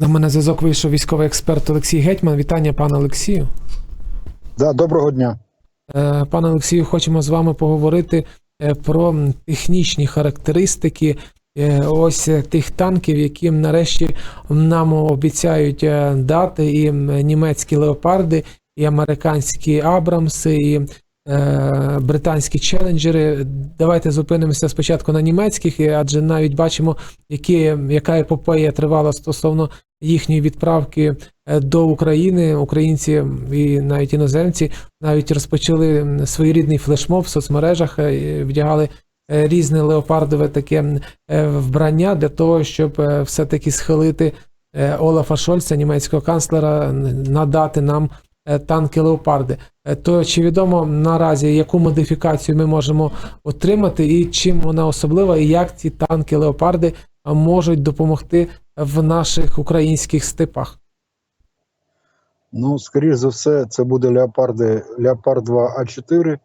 На мене зв'язок вийшов військовий експерт Олексій Гетьман. Вітання, пане Олексію. Да, доброго дня. Е, Пане Олексію, хочемо з вами поговорити е, про технічні характеристики е, ось тих танків, які нарешті нам обіцяють дати і німецькі леопарди, і американські Абрамси, і британські челенджери. Давайте зупинимося спочатку на німецьких, адже навіть бачимо, які, яка епопея тривала стосовно їхньої відправки е, до України. Українці і навіть іноземці навіть розпочали своєрідний флешмоб в соцмережах, е, вдягали е, різне леопардове таке е, вбрання для того, щоб е, все-таки схилити е, Олафа Шольца, німецького канцлера, надати нам е, танки леопарди. Е, То чи відомо наразі, яку модифікацію ми можемо отримати, і чим вона особлива, і як ці танки леопарди можуть допомогти в наших українських степах? Ну, скоріш за все, це буде Леопарди Леопард 2 А4.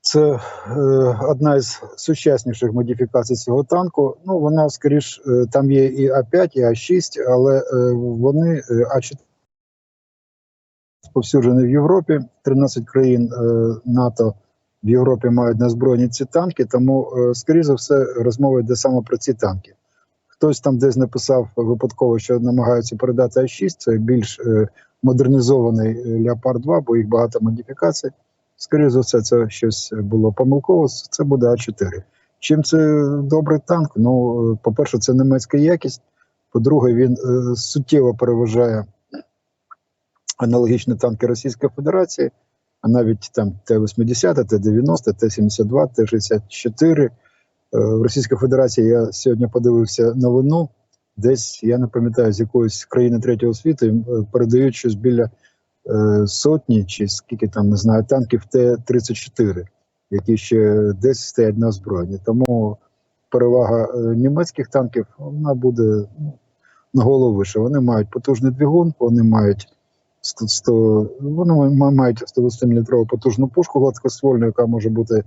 Це е, одна із сучасніших модифікацій цього танку. Ну, вона скоріш, е, там є і А5, і А6, але е, вони е, А4 сповсюджені в Європі. 13 країн е, НАТО в Європі мають на збройні ці танки, тому, е, скоріш за все, розмова йде саме про ці танки. Хтось там десь написав випадково, що намагаються передати А6, це більш е, модернізований Леопард 2, бо їх багато модифікацій. Скоріше за все, це щось було помилково. Це буде А4. Чим це добрий танк? Ну, по-перше, це німецька якість. По-друге, він суттєво переважає аналогічні танки Російської Федерації, а навіть там Т-80, Т-90, Т-72, Т-64. Е, В Російській Федерації я сьогодні подивився новину. Десь я не пам'ятаю з якоїсь країни третього світу е, передають щось біля е, сотні чи скільки там не знаю танків Т-34, які ще десь стоять на озброєнні. Тому перевага е, німецьких танків вона буде ну, на голову. Вони мають потужний двигун, вони мають 100, 100 вони ма- мають 120 мм потужну пушку гладкоствольну, яка може бути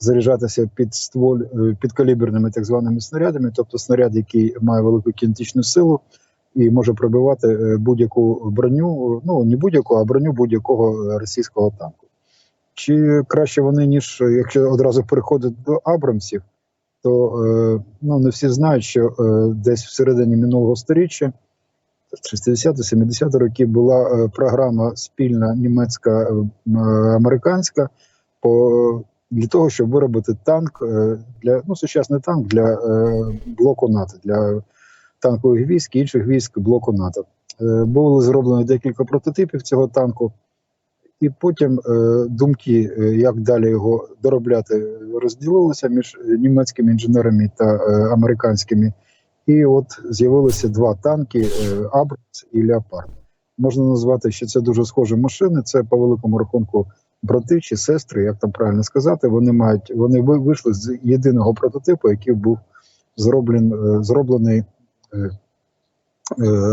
заряджатися під стволь е, підкаліберними так званими снарядами, тобто снаряд, який має велику кінетичну силу і може пробивати е, будь-яку броню, ну не будь-яку, а броню будь-якого е, російського танку. Чи краще вони, ніж якщо одразу переходить до Абрамсів, то ну, не всі знають, що десь всередині минулого сторіччя, 60-70 років, була е, програма спільна німецька е, м, американська по для того, щоб виробити танк е, для ну сучасний танк для е, блоку НАТО, для танкових військ і інших військ блоку НАТО. Е, Було зроблено декілька прототипів цього танку, і потім е, думки, е, як далі його доробляти, розділилися між німецькими інженерами та е, американськими. І от з'явилися два танки: е, Абрамс і Леопард. Можна назвати, що це дуже схожі машини. Це по великому рахунку брати чи сестри, як там правильно сказати. Вони мають вони ви- вийшли з єдиного прототипу, який був зроблен, е, зроблений е,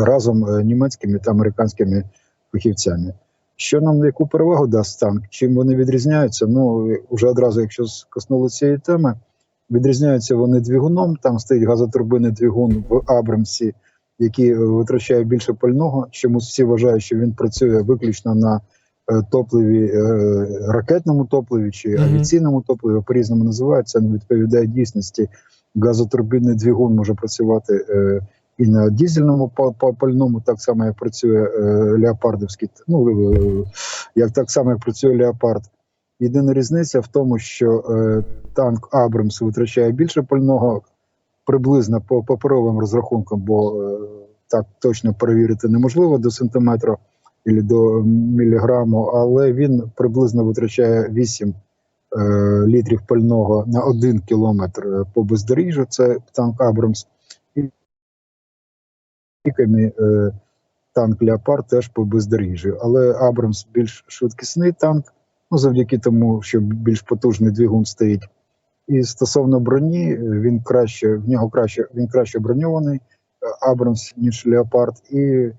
разом німецькими та американськими фахівцями. Що нам яку перевагу дасть танк? Чим вони відрізняються? Ну вже одразу, якщо скоснули цієї теми, відрізняються вони двигуном. Там стоїть газотурбинний двигун в Абрамсі, який е, витрачає більше пального. Чомусь всі вважають, що він працює виключно на е, топливі, е, ракетному топливі чи авіаційному топливі, по-різному називають. Це не відповідає дійсності. Газотурбінний двигун може працювати і на дізельному па- па- пальному, так само як працює леопардовський, ну як так само як працює леопард. Єдина різниця в тому, що е, танк Абрамс витрачає більше пального приблизно по паперовим розрахункам, бо е, так точно перевірити неможливо до сантиметра або до міліграму, але він приблизно витрачає 8 е, літрів пального на 1 кілометр е, по бездоріжжю. Це танк Абрамс. І е, танк Леопард теж по бездоріжжю. Але Абрамс більш швидкісний танк, ну завдяки тому, що більш потужний двигун стоїть. І стосовно броні, е, він краще, в нього краще, він краще броньований е, Абрамс, ніж Леопард, і е,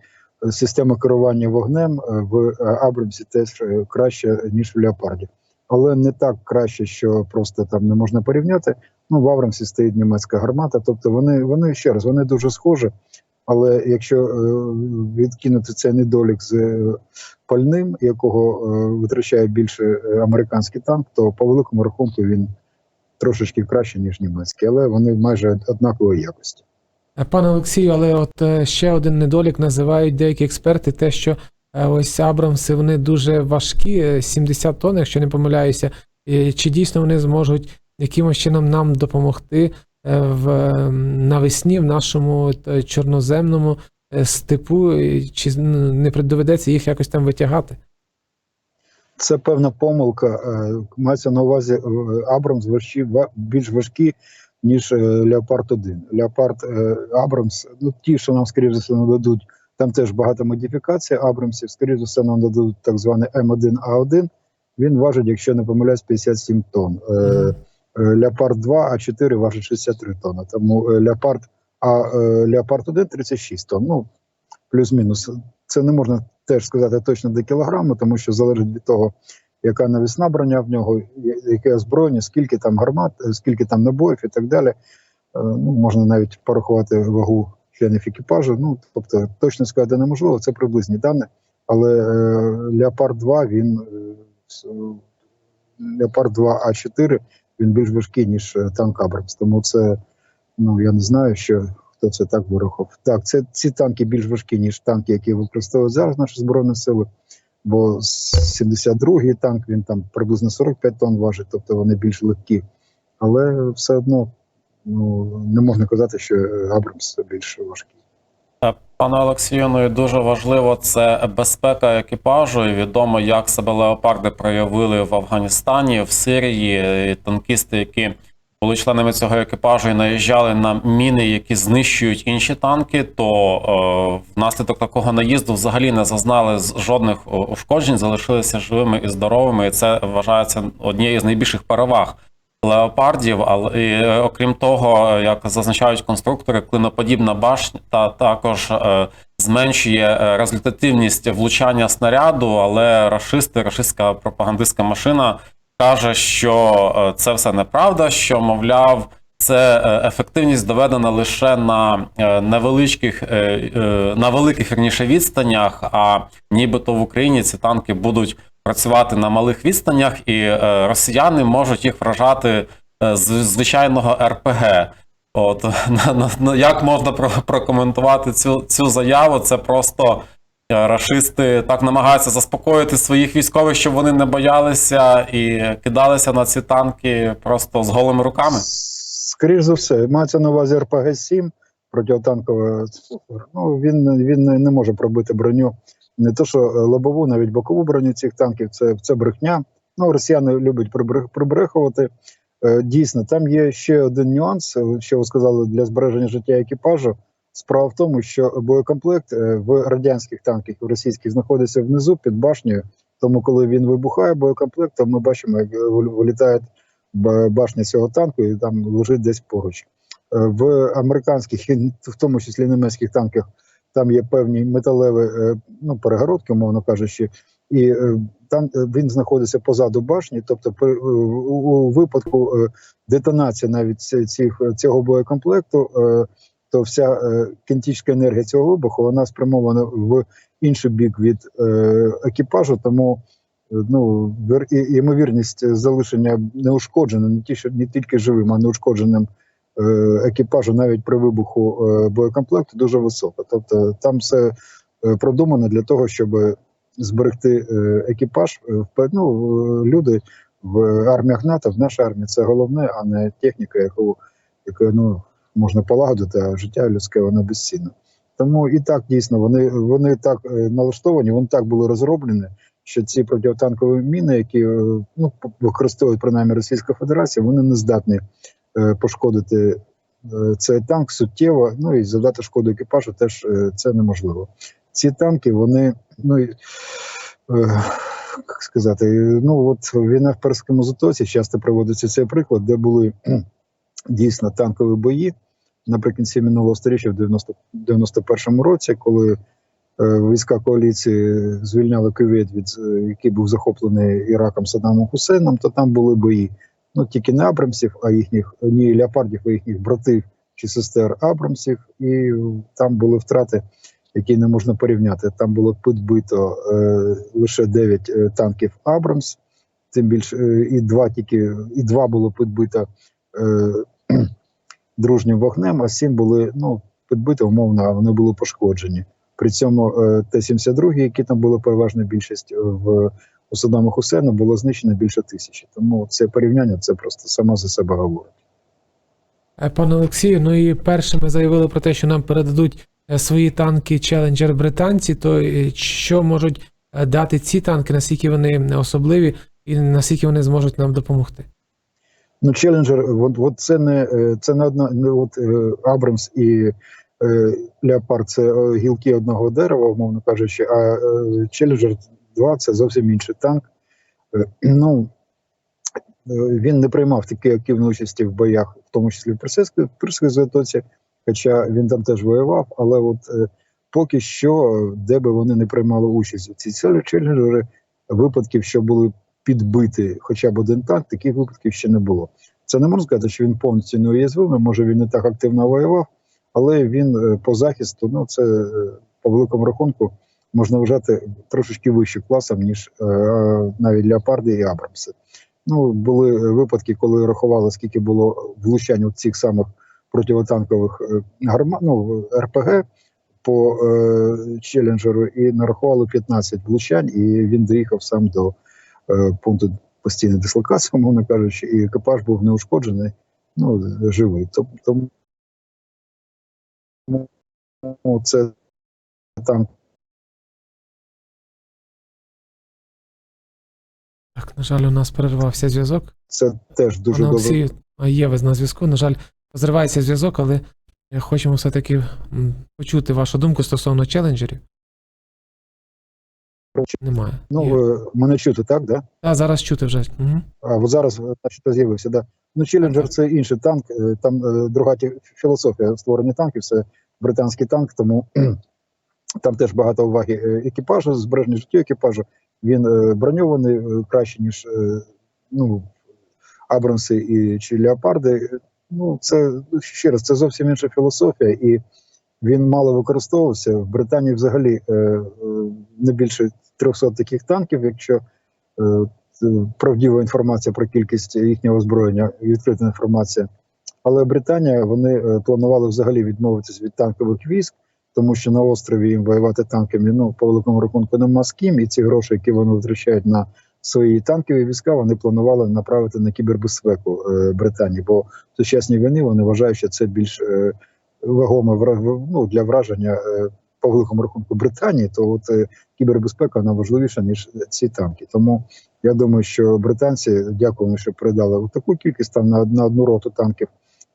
система керування вогнем в Абрамсі теж краще, ніж в Леопарді. але не так краще, що просто там не можна порівняти. Ну, в Аврамсі стоїть німецька гармата. Тобто вони, вони ще раз, вони дуже схожі. Але якщо е, відкинути цей недолік з е, пальним, якого е, витрачає більше американський танк, то по великому рахунку він трошечки краще, ніж німецький, але вони майже однакової якості. Пане Олексію, але от ще один недолік називають деякі експерти, те, що ось Абрамси вони дуже важкі, е, 70 тонн, якщо не помиляюся. Чи дійсно вони зможуть якимось чином нам допомогти в е, навесні в нашому е, чорноземному е, степу, чи не доведеться їх якось там витягати? Це певна помилка. Е, Мається на увазі е, Абрамс важкі, більш важкі, ніж е, Леопард 1. Леопард е, Абрамс, ну ті, що нам, скоріше за все, нададуть, там теж багато модифікацій Абрамсів, скоріше за все, нам дадуть так званий М1А1. Він важить, якщо не помиляюсь, 57 тонн. Е. Е, Леопард 2 А4 важить 63 тонни. Тому е, Леопард, а е, Леопард 1 36 тонн. Ну, плюс-мінус. Це не можна теж сказати точно до кілограму, тому що залежить від того, яка навісна броня в нього, яке озброєння, скільки там гармат, е, скільки там набоїв і так далі. Е, Ну, можна навіть порахувати вагу членів екіпажу. Ну, тобто, точно сказати неможливо, це приблизні дані. Але е, Леопард 2, він е, Леопард 2 А4 він більш важкий, ніж е, танк Абрамс. Тому це, ну я не знаю, що хто це так вирахував. Так, це ці танки більш важкі, ніж танки, які використовують зараз наші збройні сили. Бо 72-й танк він там приблизно 45 тонн важить, тобто вони більш легкі. Але все одно ну, не можна казати, що Абрамс більш важкий. Е, Пане Олексію, ну дуже важливо це безпека екіпажу. І відомо, як себе леопарди проявили в Афганістані, в Сирії. І танкісти, які були членами цього екіпажу і наїжджали на міни, які знищують інші танки, то е, внаслідок такого наїзду взагалі не зазнали жодних ушкоджень, залишилися живими і здоровими. І це вважається однією з найбільших переваг леопардів, але і, е, окрім того, як зазначають конструктори, клиноподібна башня також е, зменшує е, результативність влучання снаряду, але рашисти, рашистська пропагандистська машина каже, що е, це все неправда, що мовляв. Це ефективність доведена лише на невеличких, на великих вірніше відстанях. А нібито в Україні ці танки будуть працювати на малих відстанях, і е, росіяни можуть їх вражати е, з звичайного РПГ. От на, як можна про, прокоментувати цю, цю заяву? Це просто е, рашисти так намагаються заспокоїти своїх військових, щоб вони не боялися і кидалися на ці танки просто з голими руками. Скоріше за все, мається на увазі РПГ-7 протитанкова. Ну, він, він не може пробити броню. Не то, що е, лобову, навіть бокову броню цих танків, це, це брехня. Ну, росіяни люблять прибрех- прибрехувати. Е, Дійсно, там є ще один нюанс, е, що ви сказали для збереження життя екіпажу. Справа в тому, що боєкомплект в радянських танках в російських знаходиться внизу під башнею. Тому, коли він вибухає боєкомплект, то ми бачимо, як вилітає башня цього танку, і там лежить десь поруч. В американських, і в тому числі німецьких танках, там є певні металеві е, ну, перегородки, умовно кажучи, і е, там е, він знаходиться позаду башні. Тобто, у, випадку детонації навіть цих, цього боєкомплекту, то вся кінетична енергія цього вибуху вона спрямована в інший бік від екіпажу, тому ну, ймовірність залишення неушкодженим, не тільки живим, а неушкодженим екіпажу навіть при вибуху е, боєкомплекту дуже висока. Тобто там все е, продумано для того, щоб зберегти е, екіпаж. Е, Ну, е, люди в арміях НАТО, в нашій армії це головне, а не техніка, яку, яку ну, можна полагодити, а життя людське воно безцінне. Тому і так дійсно вони, вони так е, налаштовані, вони так були розроблені, що ці протитанкові міни, які е, ну, використовують принаймні Російська Федерація, вони не здатні е, пошкодити е, цей танк суттєво. Ну і завдати шкоду екіпажу теж е, це неможливо. Ці танки, вони, ну е, як сказати, ну от в Перському затоці часто приводиться цей приклад, де були дійсно танкові бої наприкінці минулого сторіччя, в 90, 91-му році, коли е, війська коаліції звільняли Кювет, е, який був захоплений Іраком Саддамом Хусейном, то там були бої. Ну тільки не Абрамсів, а їхніх ні леопардів, а їхніх братів чи сестер Абрамсів, і там були втрати, які не можна порівняти. Там було підбито е, лише 9 е, танків Абрамс, тим більше е, і два тільки і два було підбито е, дружнім вогнем, а сім були ну підбито умовно, а вони були пошкоджені. При цьому е, Т-72, які там була переважна більшість в у Саддама Хусейна, було знищено більше тисячі. Тому це порівняння це просто само за себе говорить. Е, Пане Олексію, ну і перше ми заявили про те, що нам передадуть е, свої танки Challenger британці, то е, що можуть дати ці танки, наскільки вони особливі і наскільки вони зможуть нам допомогти? Ну, Челленджер, от, от це не це не одна не от Абрамс і е, Леопард це гілки одного дерева, умовно кажучи, а е, Челленджер 2 це зовсім інший танк. Е, ну е, він не приймав такі активної участі в боях, в тому числі в Персидській затоці, хоча він там теж воював, але от е, поки що, де би вони не приймали участь у цій челленджери, випадків, що були підбити хоча б один танк, таких випадків ще не було. Це не можна сказати, що він повністю неуязвимий, може він не так активно воював, але він по захисту, ну це по великому рахунку можна вважати трошечки вищим класом, ніж е, навіть Леопарди і Абрамси. Ну, були випадки, коли рахували, скільки було влучань у цих самих противотанкових е, гарма, ну, РПГ по е, челленджеру, і нарахували 15 влучань, і він доїхав сам до е, пункту постійної дислокації, умовно кажучи, і екіпаж був неушкоджений, ну, живий. Тому це там Так, на жаль, у нас перервався зв'язок. це теж дуже Пане добре. Олексію, а є ви на зв'язку. На жаль, зривається зв'язок, але хочемо все-таки почути вашу думку стосовно челенджерів. Немає. Ну, е, мене чути, так, да? Та, зараз чути вже. Угу. А от зараз е, значить, з'явився, да. Ну, Челленджер це інший танк. е, Там е, друга філософія створення танків, це британський танк, тому там теж багато уваги екіпажу, збереження життя екіпажу. Він е, броньований е, краще, ніж е, ну, Абрамси і чи Леопарди. Ну, це ще раз, це зовсім інша філософія, і він мало використовувався. В Британії взагалі не більше 300 таких танків, якщо е, правдива інформація про кількість їхнього озброєння, відкрита інформація. Але Британія вони планували взагалі відмовитись від танкових військ, тому що на острові їм воювати танками ну по великому рахунку нема з ким, і ці гроші, які вони витрачають на свої танкові війська, вони планували направити на кібербезпеку е, Британії. Бо в сучасній війні вони вважають, що це більш е, вагоме ну, для враження е, по великому рахунку Британії. То от е, кібербезпека вона важливіша ніж ці танки. Тому я думаю, що британці дякуємо, що передали таку кількість там на, на одну роту танків,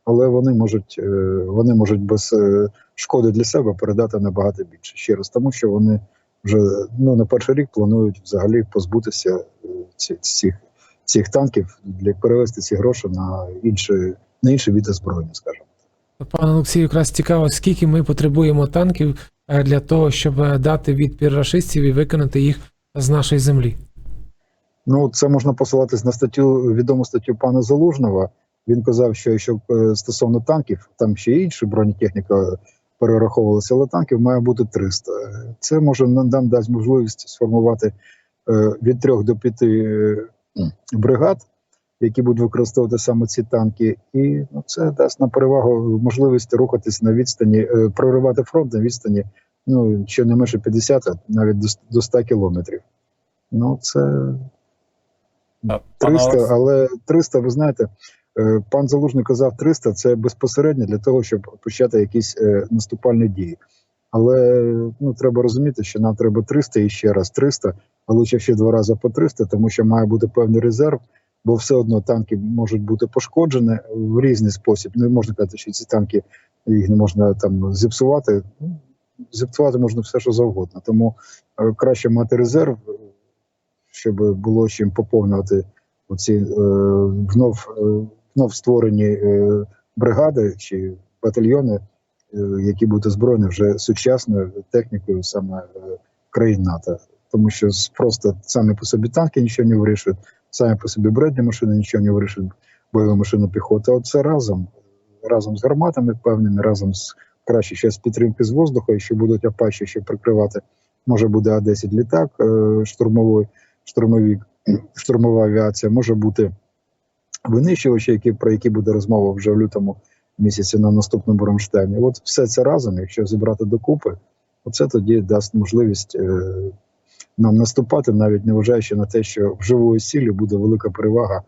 але вони можуть е, вони можуть без е, шкоди для себе передати набагато більше. Ще раз, тому що вони вже ну на перший рік планують взагалі позбутися е, цих, цих танків для перевести ці гроші на інші на інші види озброєння, скажімо. Пане Олексію, якраз цікаво, скільки ми потребуємо танків для того, щоб дати відпір рашистів і виконати їх з нашої землі. Ну, це можна посилатись на статтю, відому статтю пана Залужного. Він казав, що якщо е, стосовно танків, там ще інша бронетехніка перераховувалася, але танків має бути 300. Це може нам дасть можливість сформувати е, від 3 до 5 е, бригад, які будуть використовувати саме ці танки, і ну, це дасть нам перевагу можливість рухатись на відстані, е, проривати фронт на відстані, ну щонайменше 50, а навіть до, до 100 кілометрів. Ну, це Е, 300, але 300, ви знаєте, е, пан Залужний казав 300 – це безпосередньо для того, щоб почати якісь е, наступальні дії. Але ну треба розуміти, що нам треба 300 і ще раз 300, а лише ще два рази по 300, тому що має бути певний резерв, бо все одно танки можуть бути пошкоджені в різний спосіб. Не можна казати, що ці танки їх не можна там зіпсувати. Ну, зіпсувати можна все, що завгодно. Тому е, краще мати резерв, щоб було чим поповнювати оці е, внов, е, внов створені е, бригади чи батальйони е, які будуть озброєні вже сучасною технікою саме е, країн НАТО. Тому що просто самі по собі танки нічого не вирішують, самі по собі бредні машини нічого не вирішують, бойові машини піхоти. От це разом, разом з гарматами певними, разом з краще ще з підтримки з воздуху, якщо будуть апачі ще прикривати. Може буде А-10 літак штурмовий, штурмовик, штурмова авіація, може бути винищувачі, які, про які буде розмова вже в лютому місяці на наступному Рамштайні. От все це разом, якщо зібрати докупи, оце тоді дасть можливість е, нам наступати, навіть не вважаючи на те, що в живої сілі буде велика перевага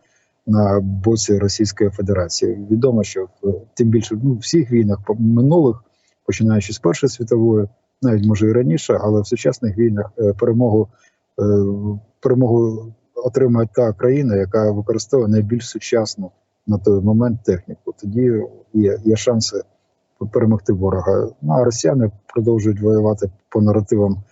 на боці Російської Федерації. Відомо, що в тим більше ну, всіх війнах минулих, починаючи з Першої світової, навіть може і раніше, але в сучасних війнах е, перемогу, е, перемогу отримує та країна, яка використовує найбільш сучасну на той момент техніку. Тоді є, є шанси перемогти ворога. Ну а росіяни продовжують воювати по наративам,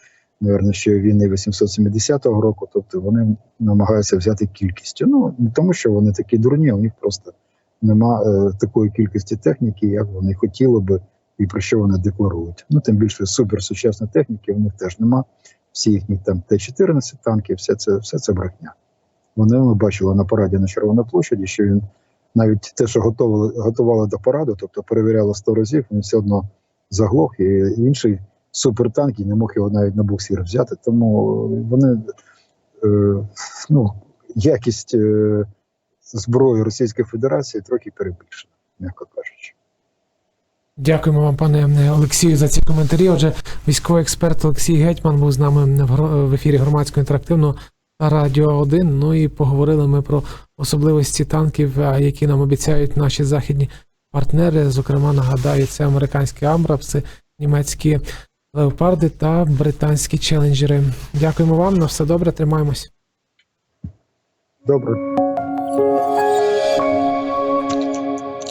мабуть, ще війни 870 року. Тобто вони намагаються взяти кількістю. Ну не тому, що вони такі дурні, у них просто нема е, такої кількості техніки, як вони хотіли би, і про що вони декларують. Ну тим більше суперсучасної техніки у них теж нема. Всі їхні там Т-14 танки, все це, все це брехня. Вони ми бачили на параді на Червоній площаді, що він навіть те, що готували, готували до параду, тобто перевіряли 100 разів, він все одно заглох, і інший супертанк і не мог його навіть на буксир взяти. Тому вони е, ну, якість е, зброї Російської Федерації трохи перебільшена, м'яко кажучи. Дякуємо вам, пане Олексію, за ці коментарі. Отже, військовий експерт Олексій Гетьман був з нами в ефірі громадського інтерактивного Радіо 1. Ну і поговорили ми про особливості танків, які нам обіцяють наші західні партнери. Зокрема, нагадаю, це американські Амбрапси, німецькі леопарди та британські челенджери. Дякуємо вам. На все добре, тримаємось. Добре.